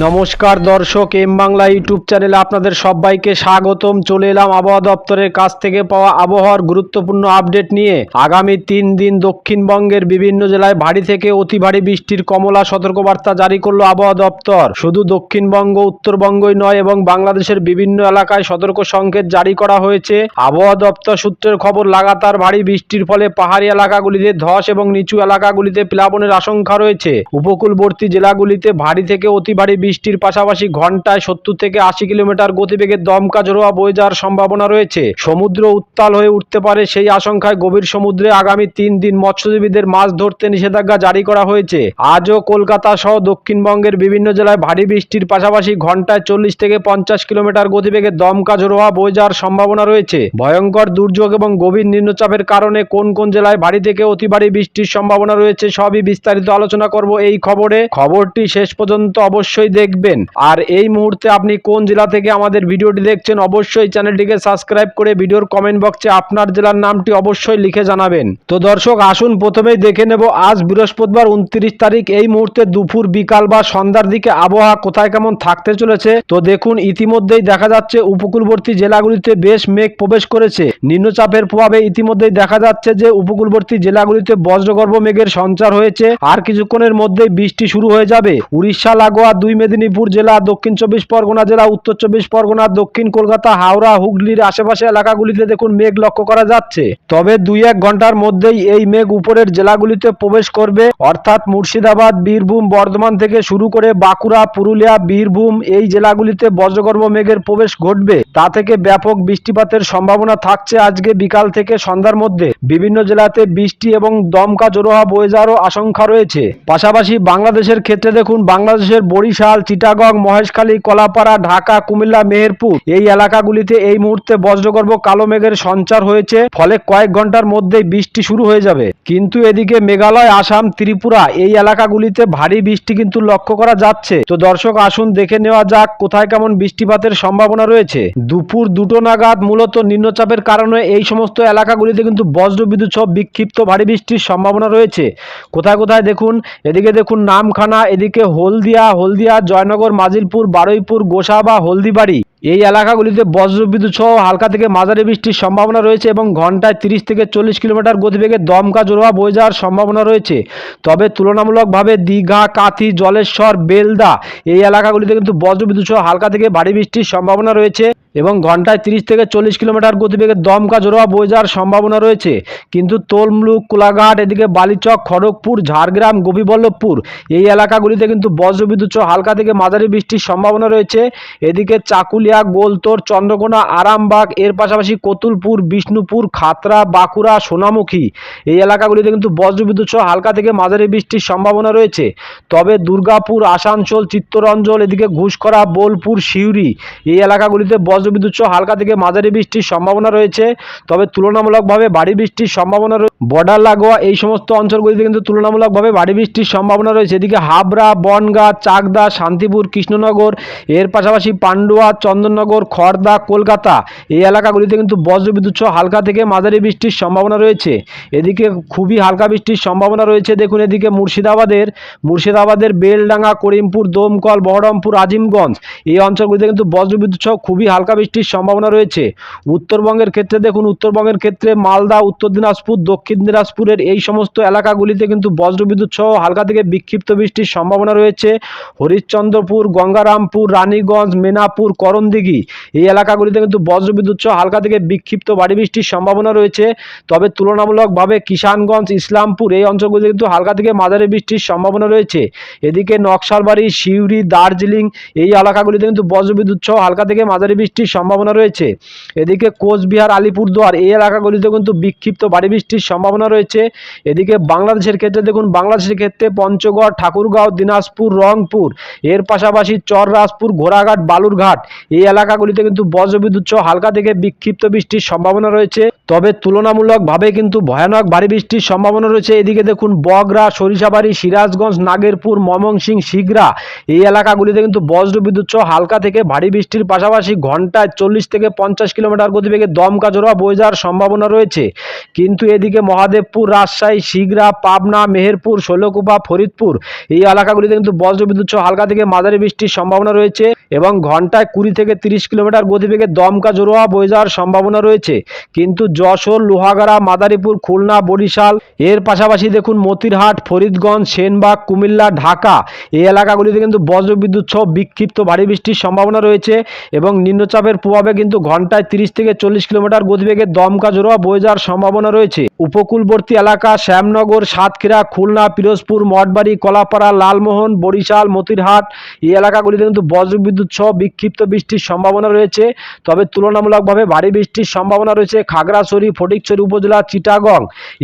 নমস্কার দর্শক, M Bangla YouTube চ্যানেলে আপনাদের সবাইকে স্বাগতম। চলে এলাম আবহাওয়া দপ্তরের কাছ থেকে পাওয়া আবহাওয়ার গুরুত্বপূর্ণ আপডেট নিয়ে। আগামী তিন দিন দক্ষিণবঙ্গের বিভিন্ন জেলায় ভারী থেকে অতি ভারী বৃষ্টির কমলা সতর্কবার্তা জারি করল আবহাওয়া দপ্তর। শুধু দক্ষিণবঙ্গ, উত্তরবঙ্গই নয়, এবং বাংলাদেশের বিভিন্ন এলাকায় সতর্ক সংকেত জারি করা হয়েছে। আবহাওয়া দপ্তর সূত্রের খবর, লাগাতার ভারী বৃষ্টির ফলে পাহাড়ি এলাকাগুলিতে ধস এবং নিচু এলাকাগুলিতে প্লাবনের আশঙ্কা রয়েছে। উপকূলবর্তী জেলাগুলিতে ভারী থেকে অতি ভারী বৃষ্টির পাশাপাশি ঘন্টায় সত্তর থেকে আশি কিলোমিটার গতিবেগে দমকা ঝোড়োয়া বয়ে যাওয়ার সম্ভাবনা রয়েছে। সমুদ্র উত্তাল হয়ে উঠতে পারে সেই আশঙ্কায় গভীর সমুদ্রে আগামী তিন দিন মৎস্যজীবীদের মাছ ধরতে নিষেধাজ্ঞা জারি করা হয়েছে। আজও কলকাতা সহ দক্ষিণবঙ্গের বিভিন্ন জেলায় ভারী বৃষ্টির পাশাপাশি ঘন্টায় চল্লিশ থেকে পঞ্চাশ কিলোমিটার গতিবেগে দমকা ঝোড়োয়া বয়ে যাওয়ার সম্ভাবনা রয়েছে। ভয়ঙ্কর দুর্যোগ এবং গভীর নিম্নচাপের কারণে কোন কোন জেলায় ভারী থেকে অতি ভারী বৃষ্টির সম্ভাবনা রয়েছে, সবই বিস্তারিত আলোচনা করব এই খবরে। খবরটি শেষ পর্যন্ত অবশ্যই দেখবেন। আর এই মুহূর্তে আপনি কোন জেলা থেকে আমাদের ভিডিওটি দেখছেন, অবশ্যই চ্যানেলটিকে সাবস্ক্রাইব করে ভিডিওর কমেন্ট বক্সে আপনার জেলার নামটি অবশ্যই লিখে জানাবেন। তো দর্শক, আসুন প্রথমেই দেখে নেব, আজ বৃহস্পতিবার উনত্রিশ তারিখ, এই মুহূর্তে দুপুর, বিকাল বা সন্ধ্যার দিকে আবহাওয়া কোথায় কেমন থাকতে চলেছে? তো দেখুন, ইতিমধ্যেই দেখা যাচ্ছে, উপকূলবর্তী জেলাগুলিতে বেশ মেঘ প্রবেশ করেছে। নিম্নচাপের প্রভাবে ইতিমধ্যেই দেখা যাচ্ছে যে, উপকূলবর্তী জেলাগুলিতে বজ্রগর্ভ মেঘের সঞ্চার হয়েছে। আর কিছুক্ষণের মধ্যেই বৃষ্টি শুরু হয়ে যাবে। উড়িষ্যা, লাগোয়া দুই মেদিনীপুর জেলা, দক্ষিণ চব্বিশ পরগনা জেলা, উত্তর চব্বিশ পরগনা, দক্ষিণ কলকাতা, হাওড়া, হুগলির আশেপাশে এলাকাগুলিতে দেখুন মেঘ লক্ষ্য করা যাচ্ছে। তবে দুই এক ঘণ্টার মধ্যেই এই মেঘ উপরের জেলাগুলিতে প্রবেশ করবে। অর্থাৎ মুর্শিদাবাদ, বীরভূম, বর্ধমান থেকে শুরু করে বাঁকুড়া, পুরুলিয়া, বীরভূম এই জেলাগুলিতে বজ্রগর্ভ মেঘের প্রবেশ ঘটবে। তা থেকে ব্যাপক বৃষ্টিপাতের সম্ভাবনা থাকছে আজকে বিকাল থেকে সন্ধ্যার মধ্যে। বিভিন্ন জেলাতে বৃষ্টি এবং দমকা জোরোহা বয়ে যাওয়ারও আশঙ্কা রয়েছে। পাশাপাশি বাংলাদেশের ক্ষেত্রে দেখুন, বাংলাদেশের বরিশাল চিটাগং, মহেশখালী, কলাপাড়া, ঢাকা, কুমিল্লা, মেহেরপুর এই এলাকাগুলিতে এই মুহূর্তে বজ্রগর্ভ কালো মেঘের সঞ্চার হয়েছে। ফলে কয়েক ঘণ্টার মধ্যেই বৃষ্টি শুরু হয়ে যাবে। কিন্তু এদিকে মেঘালয়, আসাম, ত্রিপুরা এই এলাকাগুলিতে ভারী বৃষ্টি কিন্তু লক্ষ্য করা যাচ্ছে। তো দর্শক, আসুন দেখে নেওয়া যাক কোথায় কেমন বৃষ্টিপাতের সম্ভাবনা রয়েছে। দুপুর দুটো নাগাদ মূলত নিম্নচাপের কারণে এই সমস্ত এলাকাগুলিতে কিন্তু বজ্রবিদ্যুৎ সহ বিক্ষিপ্ত ভারী বৃষ্টির সম্ভাবনা রয়েছে। কোথায় কোথায় দেখুন, এদিকে দেখুন নামখানা, এদিকে হলদিয়া হলদিয়া জয়নগর মাজিলপুর বারুইপুর গোসাবা হলদিবাড়ি। এই এলাকাগুলিতে বজ্রবিদ্যুৎ সহ হালকা থেকে মাঝারি বৃষ্টির সম্ভাবনা রয়েছে এবং ঘন্টায় তিরিশ থেকে চল্লিশ কিলোমিটার গতিবেগে দমকা জোড়া বয়ে যাওয়ার সম্ভাবনা রয়েছে। তবে তুলনামূলকভাবে দীঘা, কাথি, জলেশ্বর, বেলদা এই এলাকাগুলিতে কিন্তু বজ্রবিদ্যুৎ সহ হালকা থেকে ভারী বৃষ্টির সম্ভাবনা রয়েছে এবং ঘন্টায় তিরিশ থেকে চল্লিশ কিলোমিটার গতিবেগে দমকা জোড়া বয়ে যাওয়ার সম্ভাবনা রয়েছে। কিন্তু তোলমলুক, কোলাঘাট, এদিকে বালিচক, খড়গপুর, ঝাড়গ্রাম, গোপীবল্লভপুর এই এলাকাগুলিতে কিন্তু বজ্রবিদ্যুৎ সহ হালকা থেকে মাঝারি বৃষ্টির সম্ভাবনা রয়েছে। এদিকে চাকুলিয়া গোলতোর চন্দ্রকোনা, আরামবাগ, এর পাশাপাশি কতুলপুর, বিষ্ণুপুর খাতরা বাঁকুড়া, সোনামুখী। এই এলাকাগুলিতে কিন্তু বজ্রবিদ্যুৎ সহ হালকা থেকে মাঝারি বৃষ্টির সম্ভাবনা রয়েছে। তবে দুর্গাপুর, আসানসোল চিত্তরঞ্জল এদিকে ঘুষকরা বোলপুর, সিউড়ি এই এলাকাগুলিতে বজ্রবিদ্যুৎ সহ হালকা থেকে মাঝারি বৃষ্টির সম্ভাবনা রয়েছে। তবে তুলনামূলকভাবে ভারী বৃষ্টির সম্ভাবনা রয়েছে বর্ডার লাগোয়া এই সমস্ত অঞ্চলগুলিতে কিন্তু তুলনামূলকভাবে ভারী বৃষ্টির সম্ভাবনা রয়েছে। এদিকে হাবড়া, বনগাঁ, চাকদা, শান্তিপুর, কৃষ্ণনগর, এর পাশাপাশি পান্ডুয়া চন্দননগর খড়দা কলকাতা এই এলাকাগুলিতে কিন্তু বজ্রবিদ্যুৎ সহ হালকা থেকে মাঝারি বৃষ্টির সম্ভাবনা রয়েছে। এদিকে খুবই হালকা বৃষ্টির সম্ভাবনা রয়েছে। দেখুন এদিকে মুর্শিদাবাদের মুর্শিদাবাদের বেলডাঙ্গা, করিমপুর, দমকল, বহরমপুর, আজিমগঞ্জ এই অঞ্চলগুলিতে কিন্তু বজ্রবিদ্যুৎ সহ খুবই হালকা বৃষ্টির সম্ভাবনা রয়েছে। উত্তরবঙ্গের ক্ষেত্রে দেখুন, উত্তরবঙ্গের ক্ষেত্রে মালদা, উত্তর দিনাজপুর, দক্ষিণ দিনাজপুরের এই সমস্ত এলাকাগুলিতে কিন্তু বজ্রবিদ্যুৎ সহ হালকা থেকে বিক্ষিপ্ত বৃষ্টির সম্ভাবনা রয়েছে। হরিশ্চন্দ্রপুর, গঙ্গারামপুর, রানীগঞ্জ, মেনাপুর করণদিঘি এই এলাকাগুলিতে কিন্তু বজ্রবিদ্যুৎ সহ হালকা থেকে বিক্ষিপ্ত ভারী বৃষ্টির সম্ভাবনা রয়েছে। তবে তুলনামূলকভাবে কিষানগঞ্জ, ইসলামপুর এই অঞ্চলগুলিতে কিন্তু হালকা থেকে মাঝারি বৃষ্টির সম্ভাবনা রয়েছে। এদিকে নকশালবাড়ি, সিউড়ি, দার্জিলিং এই এলাকাগুলিতে কিন্তু বজ্রবিদ্যুৎ সহ হালকা থেকে মাঝারি বৃষ্টির সম্ভাবনা রয়েছে। এদিকে কোচবিহার, আলিপুরদুয়ার এই এলাকাগুলিতে কিন্তু বিক্ষিপ্ত ভারী বৃষ্টির সম্ভাবনা রয়েছে। এদিকে বাংলাদেশের ক্ষেত্রে দেখুন, বাংলাদেশের ক্ষেত্রে পঞ্চগড়, ঠাকুরগাঁও, দিনাজপুর, রংপুর, এর পাশাপাশি চররাজপুর, ঘোড়াঘাট, বালুরঘাট এই এলাকাগুলিতে কিন্তু বজ্রবিদ্যুৎ সহ হালকা থেকে বিক্ষিপ্ত বৃষ্টির সম্ভাবনা রয়েছে। তবে তুলনামূলকভাবে কিন্তু ভয়ানক ভারী বৃষ্টির সম্ভাবনা রয়েছে। এদিকে দেখুন, বগরা, সরিষাবাড়ি, সিরাজগঞ্জ, নাগেরপুর ময়মনসিংহ শিগরা এই এলাকাগুলিতে কিন্তু বজ্রবিদ্যুৎ সহ হালকা থেকে ভারী বৃষ্টির পাশাপাশি ঘন্টায় চল্লিশ থেকে পঞ্চাশ কিলোমিটার গতিবেগে দমকা জোড়া বয়ে যাওয়ার সম্ভাবনা রয়েছে। কিন্তু এদিকে মহাদেবপুর, রাজশাহী শিগরা পাবনা, মেহেরপুর, শৈলকুপা, ফরিদপুর এই এলাকাগুলিতে কিন্তু বজ্রবিদ্যুৎ সহ হালকা থেকে মাঝারি বৃষ্টির সম্ভাবনা রয়েছে এবং ঘন্টায় কুড়ি থেকে তিরিশ কিলোমিটার গতিবেগে দমকা জোড়া বয়ে যাওয়ার সম্ভাবনা রয়েছে। কিন্তু যশোর, লোহাগাড়া, মাদারীপুর, খুলনা, বরিশাল। এর পাশাপাশি দেখুন মতিরহাট, ফরিদগঞ্জ, সেনবাগ, কুমিল্লা, ঢাকা। এই এলাকাগুলিতে কিন্তু বজ্রবিদ্যুৎ সহ বিক্ষিপ্ত ভারী বৃষ্টির সম্ভাবনা রয়েছে এবং নিম্নচাপের প্রভাবে কিন্তু ঘন্টায় তিরিশ থেকে চল্লিশ কিলোমিটার গতিবেগে দমকা জোড়া বয়ে যাওয়ার সম্ভাবনা রয়েছে। উপকূলবর্তী এলাকা শ্যামনগর, সাতক্ষীরা, খুলনা, পিরোজপুর, মঠবাড়ি, কলাপাড়া, লালমোহন, বরিশাল, মতিরহাট এই এলাকাগুলিতে কিন্তু বজ্রবিদ্যুৎ সহ বিক্ষিপ্ত বৃষ্টির সম্ভাবনা রয়েছে। তবে তুলনামূলকভাবে ভারী বৃষ্টির সম্ভাবনা রয়েছে খাগড়াছড়ি ফটিকছড়ি উপজেলা চিটাগং।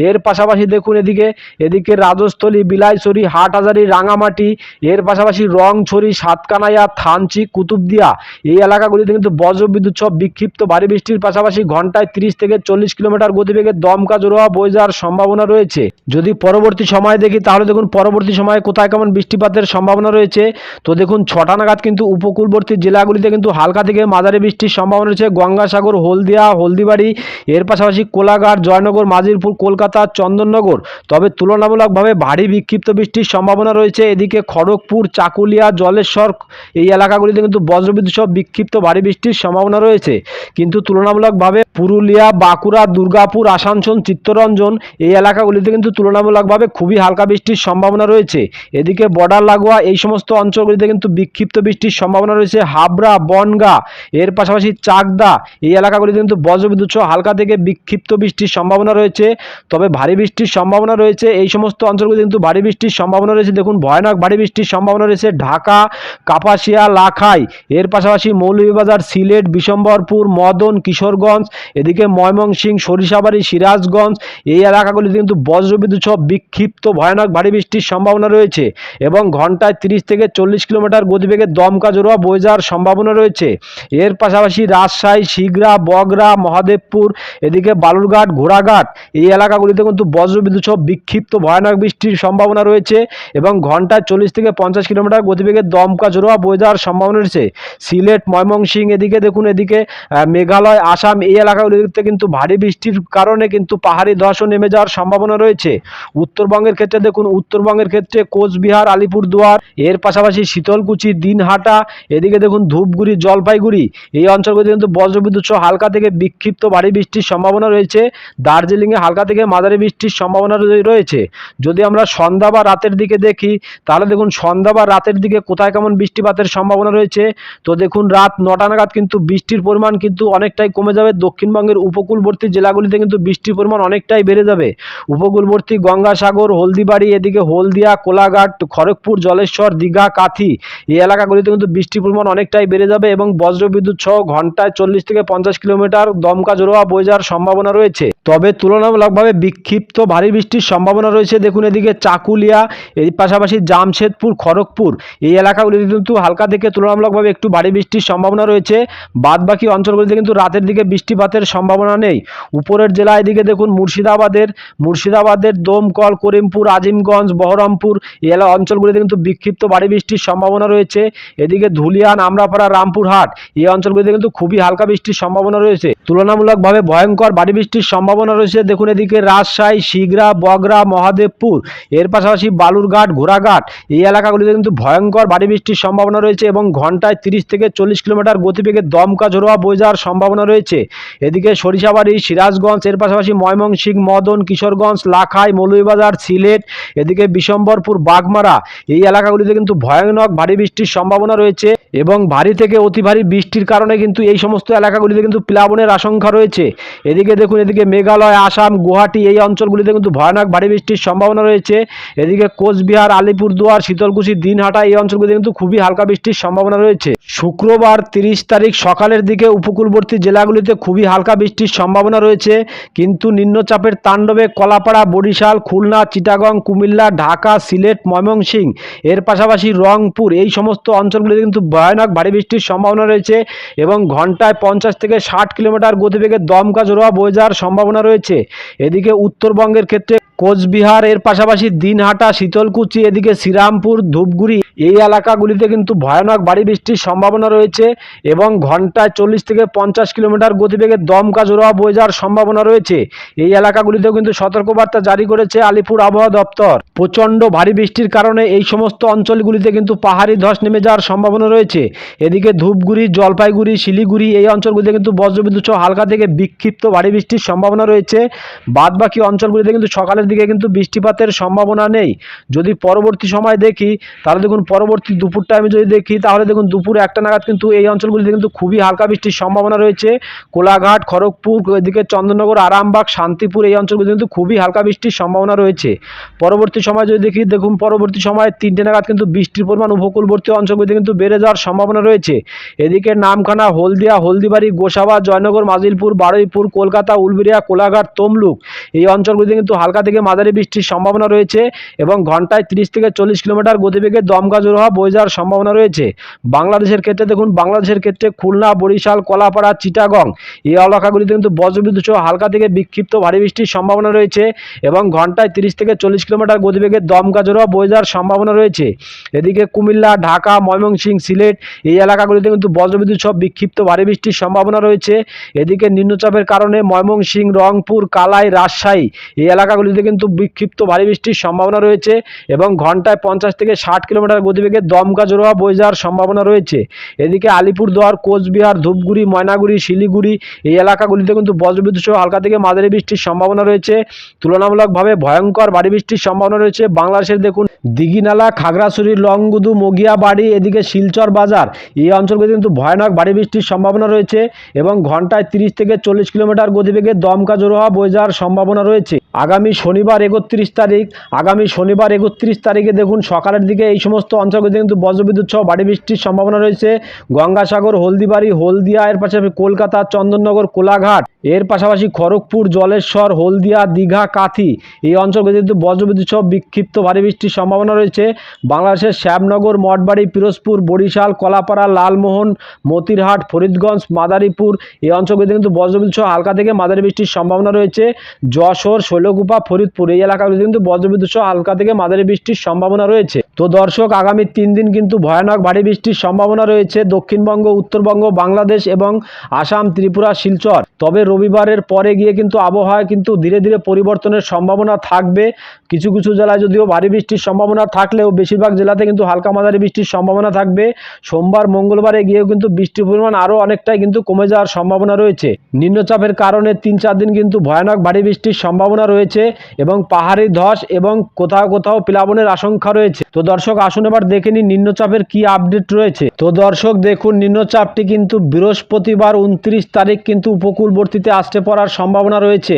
এর পাশাপাশি দেখুন এদিকে এদিকে রাজস্থলী, বিলাইছড়ি, হাটহাজারি, রাঙামাটি, এর পাশাপাশি রংছড়ি, সাতকানাইয়া, থানচি, কুতুবদিয়া। এই এলাকাগুলিতে কিন্তু বজ্রবিদ্যুৎ সহ বিক্ষিপ্ত ভারী বৃষ্টির পাশাপাশি ঘন্টায় তিরিশ থেকে চল্লিশ কিলোমিটার গতিবেগে দমকা জোড়া বয়ে যাওয়ার সম্ভাবনা রয়েছে। যদি পরবর্তী সময় দেখি, তাহলে দেখুন পরবর্তী সময়ে কোথায় কেমন বৃষ্টিপাতের সম্ভাবনা রয়েছে। তো দেখুন, ছটা নাগাদ কিন্তু উপকূলবর্তী জেলাগুলিতে কিন্তু হালকা থেকে মাঝারি বৃষ্টির সম্ভাবনা রয়েছে। গঙ্গাসাগর, হলদিয়া, হলদিবাড়ি, এর পাশাপাশি কোলাঘাট, জয়নগর, মাজিরপুর, কলকাতা, চন্দননগর। তবে তুলনামূলকভাবে ভারী বিক্ষিপ্ত বৃষ্টির সম্ভাবনা রয়েছে। এদিকে খড়গপুর, চাকুলিয়া, জলেশ্বর এই এলাকাগুলিতে কিন্তু বজ্রবিদ্যুৎ সহ বিক্ষিপ্ত ভারী বৃষ্টির সম্ভাবনা রয়েছে। কিন্তু তুলনামূলকভাবে পুরুলিয়া, বাঁকুড়া, দুর্গাপুর, আসানসোল, চিত্তরঞ্জন এই এলাকাগুলিতে কিন্তু তুলনামূলকভাবে খুবই হালকা বৃষ্টির সম্ভাবনা রয়েছে। এদিকে বর্ডার লাগোয়া এই সমস্ত অঞ্চলগুলিতে কিন্তু বিক্ষিপ্ত বৃষ্টির সম্ভাবনা রয়েছে। হাবড়া, বনগা, এর পাশাপাশি চাকদা এই এলাকাগুলিতে কিন্তু বজ্রবিদ্যুৎ সহ হালকা থেকে বিক্ষিপ্ত বৃষ্টির সম্ভাবনা রয়েছে, তবে ভারী বৃষ্টির সম্ভাবনা রয়েছে। এই সমস্ত অঞ্চলগুলি কিন্তু ভারী বৃষ্টির সম্ভাবনা রয়েছে। দেখুন, ভয়ানক ভারী বৃষ্টির সম্ভাবনা রয়েছে ঢাকা, কাপাসিয়া, লাখাই। এর পাশাপাশি মৌলভীবাজার, সিলেট, বিশম্বরপুর, মদন, কিশোরগঞ্জ, এদিকে ময়মনসিংহ, সরিষাবাড়ি, সিরাজগঞ্জ, এই এলাকাগুলিতে কিন্তু বজ্রবিদ্যুৎ সহ বিক্ষিপ্ত ভয়ানক ভারী বৃষ্টির সম্ভাবনা রয়েছে এবং ঘন্টায় তিরিশ থেকে চল্লিশ কিলোমিটার গতিবেগে দমকা জোড়া বয়ে যাওয়ার সম্ভাবনা রয়েছে। এর পাশাপাশি রাজশাহী, শিগরা, বগরা, মহাদেবপুর এদিকে বালুরঘাট, ঘোড়াঘাট, এই এলাকাগুলিতে কিন্তু বজ্রবিদ্যুৎ সহ বিক্ষিপ্ত ভয়ানক বৃষ্টির সম্ভাবনা রয়েছে এবং ঘন্টায় চল্লিশ থেকে পঞ্চাশ কিলোমিটার গতিবেগে দমকা জোড়া বয়ে যাওয়ার সম্ভাবনা রয়েছে। সিলেট, ময়মনসিংহ, এদিকে দেখুন, এদিকে মেঘালয়, আসাম, এই এলাকাগুলিতে কিন্তু ভারী বৃষ্টির কারণে কিন্তু পাহাড়ি ধসও নেমে যাওয়ার সম্ভাবনা রয়েছে। উত্তরবঙ্গের ক্ষেত্রে দেখুন, উত্তরবঙ্গের ক্ষেত্রে কোচবিহার, আলিপুরদুয়ার, এর পাশাপাশি শীতলকুচি, দিনহাটা, এদিকে দেখুন, ধূপগুড়ি, জলপাইগুড়ি, এই অঞ্চলগুলিতে কিন্তু বজ্রবিদ্যুৎ সহ হালকা থেকে বিক্ষিপ্ত ভারী বৃষ্টির সম্ভাবনা রয়েছে। দার্জিলিংয়ে হালকা থেকে মাঝারি বৃষ্টির সম্ভাবনা রয়েছে। যদি আমরা সন্ধ্যা বা রাতের দিকে দেখি, তাহলে দেখুন সন্ধ্যা বা রাতের দিকে কোথায় কেমন বৃষ্টিপাতের সম্ভাবনা রয়েছে। তো দেখুন রাত নটা নাগাদ কিন্তু বৃষ্টির পরিমাণ কিন্তু অনেকটাই কমে যাবে। দক্ষিণবঙ্গের উপকূলবর্তী জেলাগুলিতে কিন্তু বৃষ্টির পরিমাণ অনেকটাই বেড়ে যাবে। উপকূলবর্তী গঙ্গাসাগর, হলদিবাড়ি, এদিকে হলদিয়া, কোলাঘাট, খড়গপুর, জলেশ্বর, দীঘা, কাথি এই এলাকাগুলিতে কিন্তু বৃষ্টির পরিমাণ অনেকটাই বেড়ে যাবে এবং বজ্রবিদ্যুৎ সহ ঘন্টায় চল্লিশ থেকে পঞ্চাশ কিলোমিটার দমকা জোড়া বয়ে সম্ভাবনা রয়েছে। তবে তুলনামূলকভাবে বিক্ষিপ্ত ভারী বৃষ্টির সম্ভাবনা রয়েছে। দেখুন এদিকে চাকুলিয়া, এর পাশাপাশি জামশেদপুর, খড়গপুর। এই এলাকাগুলিতে কিন্তু হালকা থেকে তুলনামূলকভাবে একটু ভারী বৃষ্টির সম্ভাবনা রয়েছে। বাদ বাকি অঞ্চলগুলিতে কিন্তু রাতের দিকে বৃষ্টিপাতের সম্ভাবনা নেই। উপরের জেলা এদিকে দেখুন মুর্শিদাবাদের মুর্শিদাবাদের দমকল, করিমপুর, আজিমগঞ্জ, বহরমপুর, এই অঞ্চলগুলিতে কিন্তু বিক্ষিপ্ত ভারী বৃষ্টির সম্ভাবনা রয়েছে। এদিকে ধুলিয়ান, আমরাপাড়া, রামপুরহাট, এই অঞ্চলগুলিতে কিন্তু খুবই হালকা বৃষ্টির সম্ভাবনা রয়েছে। তুলনামূলকভাবে ভয়ঙ্কর ভারী বৃষ্টির সম্ভাবনা রয়েছে। দেখুন এদিকে রাজশাহী, শিগরা বগরা মহাদেবপুর। এর পাশাপাশি বালুরঘাট, ঘোড়াঘাট, এই এলাকাগুলিতে কিন্তু ভয়ঙ্কর ভারী বৃষ্টির সম্ভাবনা রয়েছে এবং ঘন্টায় তিরিশ থেকে চল্লিশ কিলোমিটার গতিবেগে দমকা ঝোড়োয়া যাওয়ার সম্ভাবনা রয়েছে। এদিকে সরিষাবাড়ি, সিরাজগঞ্জ, এর পাশাপাশি ময়মনসিংহ, মদন, কিশোরগঞ্জ, লাখাই, মৌলভীবাজার, সিলেট, এদিকে বিশম্বরপুর, বাগমারা, এই এলাকাগুলিতে কিন্তু ভয়ানক ভারী বৃষ্টির সম্ভাবনা রয়েছে এবং ভারী থেকে অতি ভারী বৃষ্টির কারণে কিন্তু এই সমস্ত এলাকাগুলিতে কিন্তু প্লাবনের আশঙ্কা রয়েছে। এদিকে দেখুন, এদিকে মেঘালয়, আসাম, গুয়াহাটি, এই অঞ্চলগুলিতে কিন্তু ভয়ানক ভারী বৃষ্টির সম্ভাবনা রয়েছে। এদিকে কোচবিহার, আলিপুরদুয়ার, শীতলকুচি, দিনহাটা এই অঞ্চলগুলিতে কিন্তু খুবই হালকা বৃষ্টির সম্ভাবনা রয়েছে। শুক্রবার তিরিশ তারিখ সকালের দিকে উপকূলবর্তী জেলাগুলিতে খুবই হালকা বৃষ্টির সম্ভাবনা রয়েছে। কিন্তু নিম্নচাপের তাণ্ডবে কলাপাড়া, বরিশাল, খুলনা, চিটাগং, কুমিল্লা, ঢাকা, সিলেট, ময়মনসিংহ, এর পাশাপাশি রংপুর এই সমস্ত অঞ্চলগুলিতে কিন্তু ভয়ানক ভারী বৃষ্টির সম্ভাবনা রয়েছে এবং ঘন্টায় পঞ্চাশ থেকে ষাট কিলোমিটার গতিবেগে দমকা জোড়া বয়ে যাওয়ার সম্ভাবনা রয়েছে। এদিকে উত্তরবঙ্গের ক্ষেত্রে কোচবিহার, এর পাশাপাশি দিনহাটা, শীতলকুচি, এদিকে শ্রীরামপুর, ধূপগুড়ি, এই এলাকাগুলিতে কিন্তু ভয়ানক বাড়ি বৃষ্টির সম্ভাবনা রয়েছে এবং ঘন্টায় চল্লিশ থেকে পঞ্চাশ কিলোমিটার গতিবেগে দমকা জোড়া বয়ে যাওয়ার সম্ভাবনা রয়েছে। এই এলাকাগুলিতেও কিন্তু সতর্কবার্তা জারি করেছে আলিপুর আবহাওয়া দপ্তর। প্রচণ্ড ভারী বৃষ্টির কারণে এই সমস্ত অঞ্চলগুলিতে কিন্তু পাহাড়ি ধস নেমে যাওয়ার সম্ভাবনা রয়েছে। এদিকে ধূপগুড়ি, জলপাইগুড়ি, শিলিগুড়ি এই অঞ্চলগুলিতে কিন্তু বজ্রবিদ্যুৎ হালকা থেকে বিক্ষিপ্ত ভারী বৃষ্টির সম্ভাবনা রয়েছে। বাদবাকি অঞ্চলগুলিতে কিন্তু সকালের দিকে কিন্তু বৃষ্টিপাতের সম্ভাবনা নেই। যদি পরবর্তী সময় দেখি, তাহলে দেখুন পরবর্তী দুপুর টাইমে যদি দেখি, তাহলে দেখুন দুপুর একটা নাগাদ কিন্তু এই অঞ্চলগুলিতে কিন্তু খুবই হালকা বৃষ্টির সম্ভাবনা রয়েছে। কোলাঘাট, খড়গপুর, এদিকে চন্দননগর, আরামবাগ, শান্তিপুর এই অঞ্চলগুলিতে কিন্তু খুবই হালকা বৃষ্টির সম্ভাবনা রয়েছে। পরবর্তী সময় যদি দেখি, দেখুন পরবর্তী সময় তিনটে নাগাদ কিন্তু বৃষ্টির পরিমাণ উপকূলবর্তী অঞ্চলগুলিতে কিন্তু বেড়ে যাওয়ার সম্ভাবনা রয়েছে। এদিকে নামখানা, হলদিয়া, হলদিবাড়ি, গোসাবা, জয়নগর, মাজিলপুর, বারুইপুর, কলকাতা, উলবেড়িয়া, কোলাঘাট, তমলুক এই অঞ্চলগুলিতে কিন্তু হালকা থেকে মাঝারি বৃষ্টির সম্ভাবনা রয়েছে এবং ঘন্টায় তিরিশ থেকে চল্লিশ কিলোমিটার গতিবেগে দমকা জোর হওয়া বয়ে যাওয়ার সম্ভাবনা রয়েছে। বাংলাদেশের ক্ষেত্রে দেখুন, বাংলাদেশের ক্ষেত্রে খুলনা, বরিশাল, কলাপাড়া, চিটাগং এই এলাকাগুলিতে কিন্তু বজ্রবিদ্যুৎ সহ হালকা থেকে বিক্ষিপ্ত ভারী বৃষ্টির সম্ভাবনা রয়েছে এবং ঘন্টায় তিরিশ থেকে চল্লিশ কিলোমিটার গতিবেগে দমকা জোর হওয়া বয়ে যাওয়ার সম্ভাবনা রয়েছে। এদিকে কুমিল্লা, ঢাকা, ময়মনসিংহ, সিলেট এই এলাকাগুলিতে কিন্তু বজ্রবিদ্যুৎ সহ বিক্ষিপ্ত ভারী বৃষ্টির সম্ভাবনা রয়েছে। এদিকে নিম্নচাপের কারণে ময়মনসিংহ, রংপুর, কালাই, রাজশাহী এই এলাকাগুলিতে কিন্তু বিক্ষিপ্ত ভারী বৃষ্টির সম্ভাবনা রয়েছে এবং ঘন্টায় পঞ্চাশ থেকে ষাট কিলোমিটার গতিবেগে দমকা জোড়া বয়ে যাওয়ার সম্ভাবনা রয়েছে। এদিকে আলিপুরদুয়ার, কোচবিহার, ধূপগুড়ি, ময়নাগুড়ি, শিলিগুড়ি এই এলাকাগুলিতে কিন্তু বজ্রবিদ্যুৎ সহ হালকা থেকে মাঝারি বৃষ্টির সম্ভাবনা রয়েছে। তুলনামূলকভাবে ভয়ঙ্কর ভারী বৃষ্টির সম্ভাবনা রয়েছে। বাংলাদেশের দেখুন, দিঘিনালা, খাগড়াছড়ি, লংগুদু মগিয়া বাড়ি এদিকে শিলচর বাজার, এই অঞ্চলগুলিতে কিন্তু ভয়ানক ভারী বৃষ্টির সম্ভাবনা রয়েছে এবং ঘন্টায় তিরিশ থেকে চল্লিশ কিলোমিটার গতিবেগে দমকা জোড়া বয়ে যাওয়ার সম্ভাবনা রয়েছে। আগামী শনিবার একত্রিশ তারিখ, আগামী শনিবার একত্রিশ তারিখে দেখুন সকালের দিকে এই সমস্ত অঞ্চলগুলিতে কিন্তু বজ্রবিদ্যুৎ সহ ভারী বৃষ্টির সম্ভাবনা রয়েছে। গঙ্গাসাগর, হলদিবাড়ি, হলদিয়া, এর পাশাপাশি কলকাতা, চন্দননগর, কোলাঘাট। এর পাশাপাশি খড়গপুর, জলেশ্বর, হলদিয়া, দীঘা, কাথি এই অঞ্চলগুলিতে কিন্তু বজ্রবিদ্যুৎ সহ বিক্ষিপ্ত ভারী বৃষ্টির সম্ভাবনা রয়েছে। বাংলাদেশের শ্যামনগর, মঠবাড়ি, পিরোজপুর, বরিশাল, কলাপাড়া, লালমোহন, মতিরহাট, ফরিদগঞ্জ, মাদারীপুর এই অঞ্চলগুলিতে কিন্তু বজ্রবিদ্যুৎ সহ হালকা থেকে মাঝারি বৃষ্টির সম্ভাবনা রয়েছে। যশোর, শৈলকুপা ফরিদপুর। এই এলাকাগুলিতে কিন্তু বজ্রবিদ্যুৎ সহ হালকা থেকে মাঝারি বৃষ্টির সম্ভাবনা রয়েছে। তো দর্শক, আগামী তিন দিন কিন্তু ভয়ানক ভারী বৃষ্টির সম্ভাবনা রয়েছে দক্ষিণবঙ্গ, উত্তরবঙ্গ, বাংলাদেশ এবং আসাম, ত্রিপুরা, শিলচর। তবে রবিবারের পরে গিয়ে কিন্তু আবহাওয়া কিন্তু ধীরে ধীরে পরিবর্তনের সম্ভাবনা থাকবে। কিছু কিছু জেলায় যদিও ভারী বৃষ্টির সম্ভাবনা থাকলেও বেশিরভাগ জেলাতে কিন্তু হালকা মাঝারি বৃষ্টির সম্ভাবনা থাকবে। সোমবার, মঙ্গলবারে গিয়েও কিন্তু বৃষ্টির পরিমাণ আরও অনেকটাই কিন্তু কমে যাওয়ার সম্ভাবনা রয়েছে। নিম্নচাপের কারণে তিন চার দিন কিন্তু ভয়ানক ভারী বৃষ্টির সম্ভাবনা রয়েছে এবং পাহাড়ি ধস এবং কোথাও কোথাও প্লাবনের আশঙ্কা রয়েছে। তো দর্শক, আসুন এবার দেখে নিন নিম্নচাপের কি আপডেট রয়েছে। তো দর্শক, দেখুন, নিম্নচাপটি কিন্তু বৃহস্পতিবার উনত্রিশ তারিখ কিন্তু উপকূলবর্তীতে আসতে পড়ার সম্ভাবনা রয়েছে।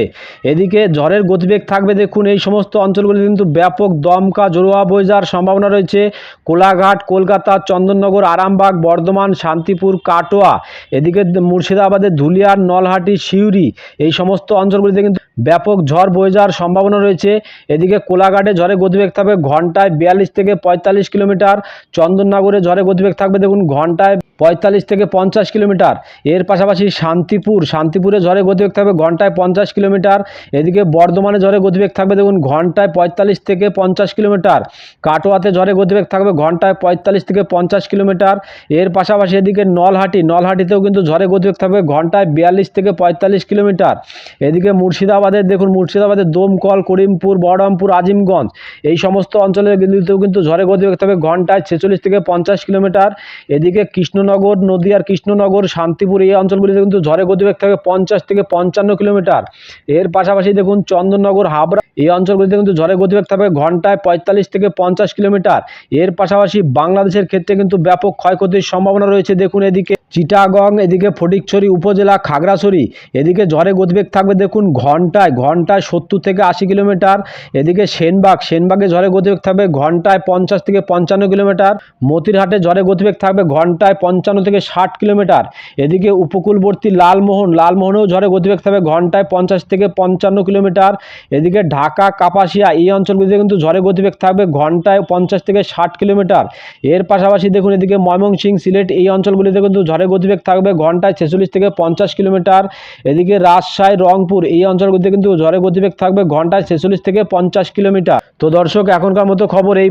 এদিকে ঝড়ের গতিবেগ থাকবে, দেখুন, এই সমস্ত অঞ্চলগুলি কিন্তু ব্যাপক দমকা, জোরোয়া বয়ে যাওয়ার সম্ভাবনা রয়েছে। কোলাঘাট, কলকাতা, চন্দননগর, আরামবাগ, বর্ধমান, শান্তিপুর, কাটোয়া, এদিকে মুর্শিদাবাদের ধুলিয়ার, নলহাটি, সিউড়ি, এই সমস্ত অঞ্চলগুলিতে কিন্তু ব্যাপক ঝড় বয়ে যাওয়ার সম্ভাবনা রয়েছে। এদিকে কোলাঘাটে ঝড়ে গতিবেগ থাকবে ঘন্টায় বিয়াল্লিশ থেকে পঁয়তাল্লিশ কিলোমিটার। চন্দননগরে ঝড়ে গতিবেগ থাকবে, দেখুন, ঘন্টায় পঁয়তাল্লিশ থেকে পঞ্চাশ কিলোমিটার। এর পাশাপাশি শান্তিপুর, শান্তিপুরে ঝড়ে গতিবেগ থাকবে, ঘন্টায় পঞ্চাশ কিলোমিটার। এদিকে বর্ধমানে ঝড়ে গতিবেগ থাকবে, দেখুন, ঘন্টায় পঁয়তাল্লিশ থেকে পঞ্চাশ কিলোমিটার। কাটোয়াতে ঝড়ে গতিবেগ থাকবে, ঘন্টায় পঁয়তাল্লিশ থেকে পঞ্চাশ কিলোমিটার। এর পাশাপাশি এদিকে নলহাটি, নলহাটিতেও কিন্তু ঝড়ে গতিবেগ থাকবে, ঘন্টায় বিয়াল্লিশ থেকে পঁয়তাল্লিশ কিলোমিটার। এদিকে মুর্শিদাবাদের, দেখুন, মুর্শিদাবাদের দমকল, করিমপুর, বহরমপুর, আজিমগঞ্জ, এই সমস্ত অঞ্চলের বিন্দুতেও কিন্তু ঝড়ে গতিবেগ থাকবে ঘন্টায় ছেচল্লিশ থেকে পঞ্চাশ কিলোমিটার। এদিকে কৃষ্ণনগর নদিয়ার কৃষ্ণনগর শান্তিপুর এই অঞ্চলগুলিতে কিন্তু ঝড়ে গতিবেগ থাকবে পঞ্চাশ থেকে পঞ্চান্ন কিলোমিটার। এর পাশাপাশি দেখুন চন্দননগর, হাবড়া এই অঞ্চলগুলিতে কিন্তু ঝড়ে গতিবেগ থাকবে ঘন্টায় পঁয়তাল্লিশ থেকে পঞ্চাশ কিলোমিটার। এর পাশাপাশি বাংলাদেশের ক্ষেত্রে কিন্তু ব্যাপক ক্ষয়ক্ষতির সম্ভাবনা রয়েছে। দেখুন এদিকে চিটাগং, এদিকে ফটিকছড়ি উপজেলা, খাগড়াছড়ি। এদিকে ঝড়ে গতিবেগ থাকবে দেখুন ঘন্টায় ঘন্টায় সত্তর থেকে আশি কিলোমিটার। এদিকে সেনবাগ, সেনবাগে ঝড়ে গতিবেগ থাকবে ঘন্টায় পঞ্চাশ থেকে পঞ্চান্ন কিলোমিটার। মতিরহাটে ঝড়ে গতিবেগ থাকবে ঘন্টায় পঞ্চান্ন থেকে ষাট কিলোমিটার। এদিকে উপকূলবর্তী লালমোহন, লালমোহনেও ঝড়ে গতিবেগ থাকবে ঘন্টায় পঞ্চাশ থেকে পঞ্চান্ন কিলোমিটার। এদিকে ঢাকা, কাপাসিয়া এই অঞ্চলগুলিতে কিন্তু ঝড়ে গতিবেগ থাকবে ঘন্টায় পঞ্চাশ থেকে ষাট কিলোমিটার। এর পাশাপাশি দেখুন এদিকে ময়মনসিং সিলেট এই অঞ্চলগুলিতে কিন্তু ঝড়ে গতিবেগ থাকবে ঘন্টায় ছেচল্লিশ থেকে পঞ্চাশ কিলোমিটার। এদিকে রাজশাহী, রংপুর এই অঞ্চলগুলিতে কিন্তু ঝড়ে গতিবেগ থাকবে ঘন্টায় ছেচল্লিশ থেকে পঞ্চাশ কিলোমিটার। তো দর্শক, এখনকার মতো খবর এই